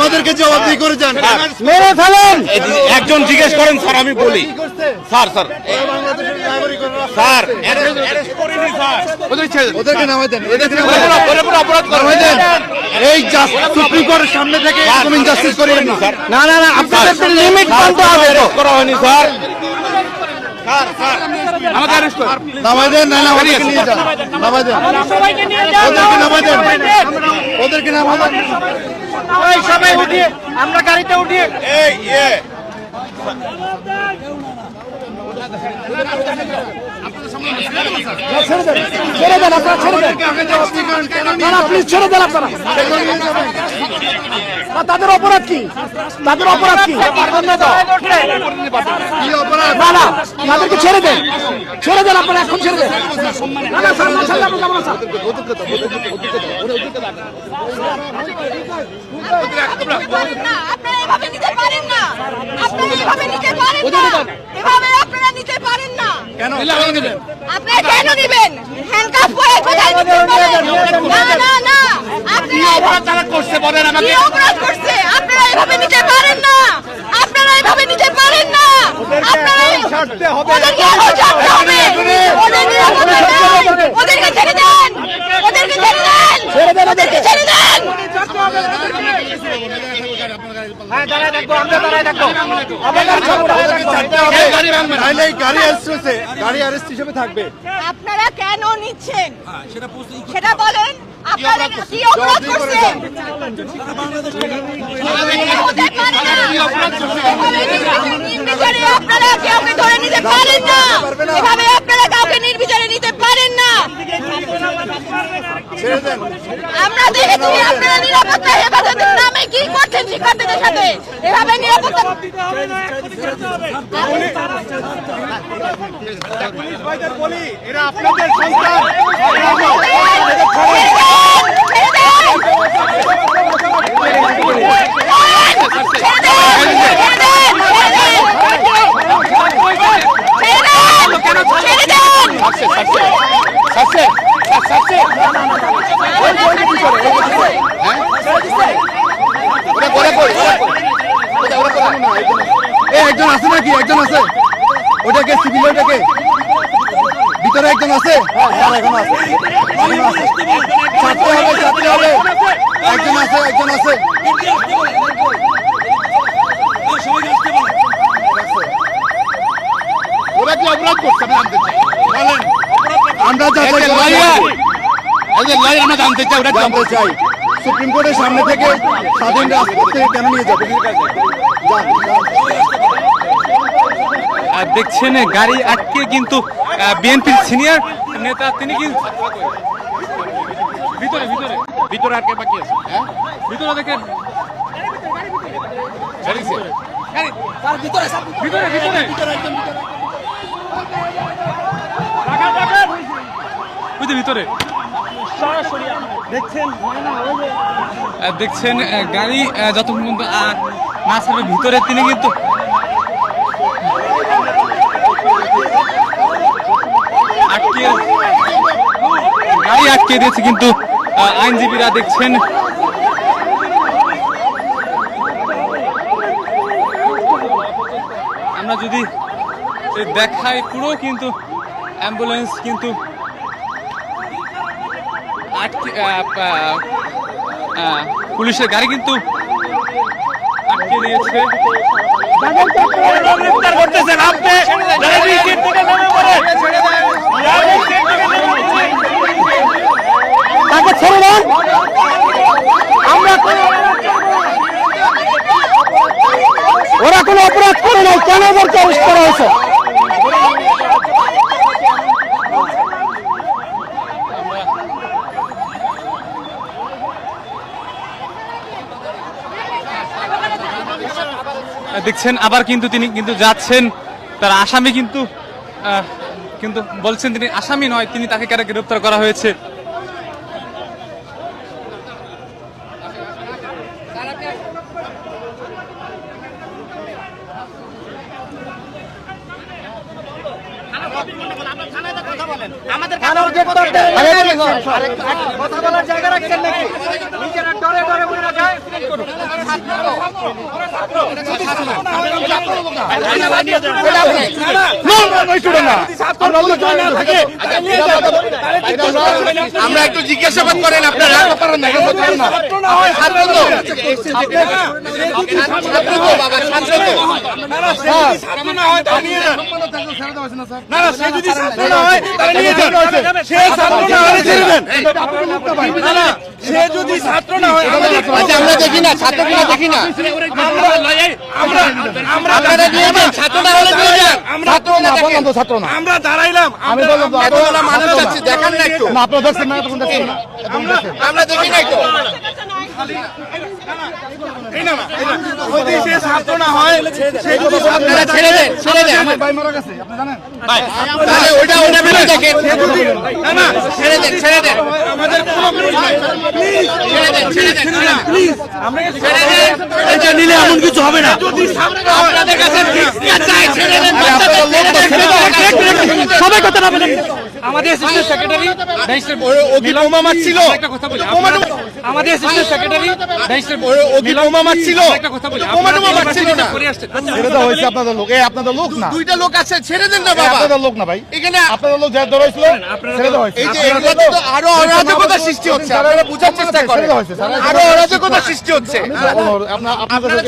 আমাদেরকে জবাবদি করে যান। মেরে ফেলেন। একজন জিজ্ঞেস করেন স্যার আমি বলি। Sir sir. ওদেরকে নামাই দেন। এই সুপ্রিম কোর্টের সামনে থেকে না। না না না আপনাদের লিমিট মানতে হবে করা হয়নি স্যার। আমাকে অ্যারেস্ট করুন নামাই দেন না না ওদেরকে নিয়ে যান। নামাই দেন। সবাইকে নিয়ে যাও ওদেরকে নামাই দেন। ওদেরকে নামাই দেন। সবাই উঠিয়ে। আমরা গাড়িতে উঠিয়ে। এই ইয়ে। ছেড়ে দেন, আপনারা ছেড়ে দেন। প্লিজ ছেড়ে দেন আপনারা। তাদের অপরাধ কি? তাদের অপরাধ কি? তাদেরকে ছেড়ে দেন। ছেড়ে দেন আপনারা, এখন ছেড়ে দেন। এভাবে নিতে পারেন না। আপনারা এভাবে নিতে পারেন না। এভাবে আপনারা নিতে পারেন না। কেন? আপনারা কেন নেবেন? হ্যান্ডকাফ পরে কোথায় নিতে পারেন? না না না। আপনারা অপরাধ তারা করছে বলেন কি আমাকে অপরাধ করছে? আপনারা এভাবে নিতে পারেন না। আপনারা এভাবে নিতে পারেন না। আপনারা ছাড়তে হবে। ওদেরকে ছাড়তে হবে ওদের নিরাপত্তা দেন ওদেরকে ছেড়ে দেন ওদেরকে ছেড়ে দেন ছেড়ে দেন ওদেরকে ছেড়ে দেন হ্যাঁ দাঁড়ায় থাকব আমরা দাঁড়ায় থাকব আমরা গাড়ি ছাড়বো না, দাঁড়ায় থাকব। ছাড়তে হবে নাহলে এই গাড়ি অ্যারেস্ট হয়েছে গাড়ি অ্যারেস্ট হিসেবে থাকবে আপনারা কেন নিচ্ছেন? সেটা বলেন। আপনারা কি অপরাধ করছেন। আপনারা কাউকে ধরে নিতে পারেন না এভাবে আপনারা কাউকে নির্বিচারে নিতে পারেন না ছেড়ে দেন আমরা দেখেছি আপনারা নিরাপত্তা হেফাজতের নামে কি করছেন শিক্ষার্থীদের সাথে? এভাবে নিরাপত্তা এই একজন আছে নাকি একজন আছে ওটাকে সিভিল ওটাকে ভিতরে একজন আছে এখন আছে এখনও হবে ছাড়তে হবে একজন আছে একজন আছে ওরা কি অপরাধ করছে? আমি জানতে চাই। আমরা যাচাই আমরা জানতে চাই জানতে চাই। সুপ্রিম কোর্টের সামনে থেকে স্বাধীন রাজপথ কেন নিয়ে যাবে। দেখছেন গাড়ি আটকে কিন্তু বিএনপির সিনিয়র নেতা তিনি কিন্তু ভিতরে ভিতরে। ভিতরে আর কে বাকি আছে? হ্যাঁ? ভিতরে দেখেন। ভিতরে ভিতরে। দেখছেন? গাড়ি যতক্ষণ পর্যন্ত না ছাড়বে, ভিতরে তিনি কিন্তু আটকে গাড়ি আটকে দিয়েছে কিন্তু আইনজীবীরা দেখছেন। আমরা যদি দেখাই পুরো কিন্তু অ্যাম্বুলেন্স কিন্তু পুলিশের গাড়ি কিন্তু আটকে দিয়েছে। ওরা কোনো অপরাধ করে নাই। কেন ওদেরকে অ্যারেস্ট করা হয়েছে? দেখছেন, আবার কিন্তু তিনি কিন্তু যাচ্ছেন। তার আসামি কিন্তু কিন্তু বলছেন তিনি আসামি নয়, তিনি তাকে কেন গ্রেপ্তার করা হয়েছে? কথা বলার জায়গা রাখছেন নাকি? নিজেরা ডরে ডরে বলে রাখা আমরা একটু জিজ্ঞাসাবাদ করেন আপনারা। ছাত্র তো ছাত্র বাবা ছাত্র তো না না সে যদি ছাত্র না হয় তাহলে নিয়ে যান সে ছাত্র না হলে ছেড়ে দেন না না সে যদি ছাত্র না হয় আমাদের আচ্ছা আমরা দেখি না ছাত্র কিনা দেখি না আমরা আমরা আপনারা নিয়ে যান ছাত্র না হলে নিয়ে যান ছাত্র না দেখেন ছাত্র না আমরা দাঁড়াইলাম আমি বললাম তো, এতগুলো মানুষ যাচ্ছে দেখান না একটু না আপনারা দেখছেন না তখন দেখছেন না আমরা দেখি না একটু এই না না, এই না। যদি সে ছাত্র না হয় সে যদি ছাত্র আপনারা ছেড়ে দেন ছেড়ে দেন। ভাই মারা গেছে আপনি জানেন? তাহলে ওইটা ওইটা ভেবে দেখেন না না ছেড়ে দেন ছেড়ে দেন। আমাদের কোনো বিরোধ নাই। প্লিজ ছেড়ে দেন ছেড়ে দেন প্লিজ আমরা ছেড়ে দেন এটা নিলে এমন কিছু হবে না। যদি ছাত্র আপনাদের কাছে ভিক্ষা চাই ছেড়ে দেন বাচ্চাদের ছেড়ে দেন সবাই কথা না বলেন আমাদের সেক্রেটারি আমাদের সেক্রেটারি একটা কথা বলি। ছেড়ে দেওয়া হয়েছে আপনাদের লোক। এই আপনাদের লোক না। দুইটা লোক আছে ছেড়ে দেন না বাবা। আপনাদের লোক না ভাই। এখানে আপনাদের লোক যা ধরা হয়েছিল ছেড়ে দেওয়া হয়েছে। এই যে এগুলোতে তো আরও অরাজকতা সৃষ্টি হচ্ছে। আপনারা বোঝার চেষ্টা করেন। আরও অরাজকতা সৃষ্টি হচ্ছে। আপনার আপনাদের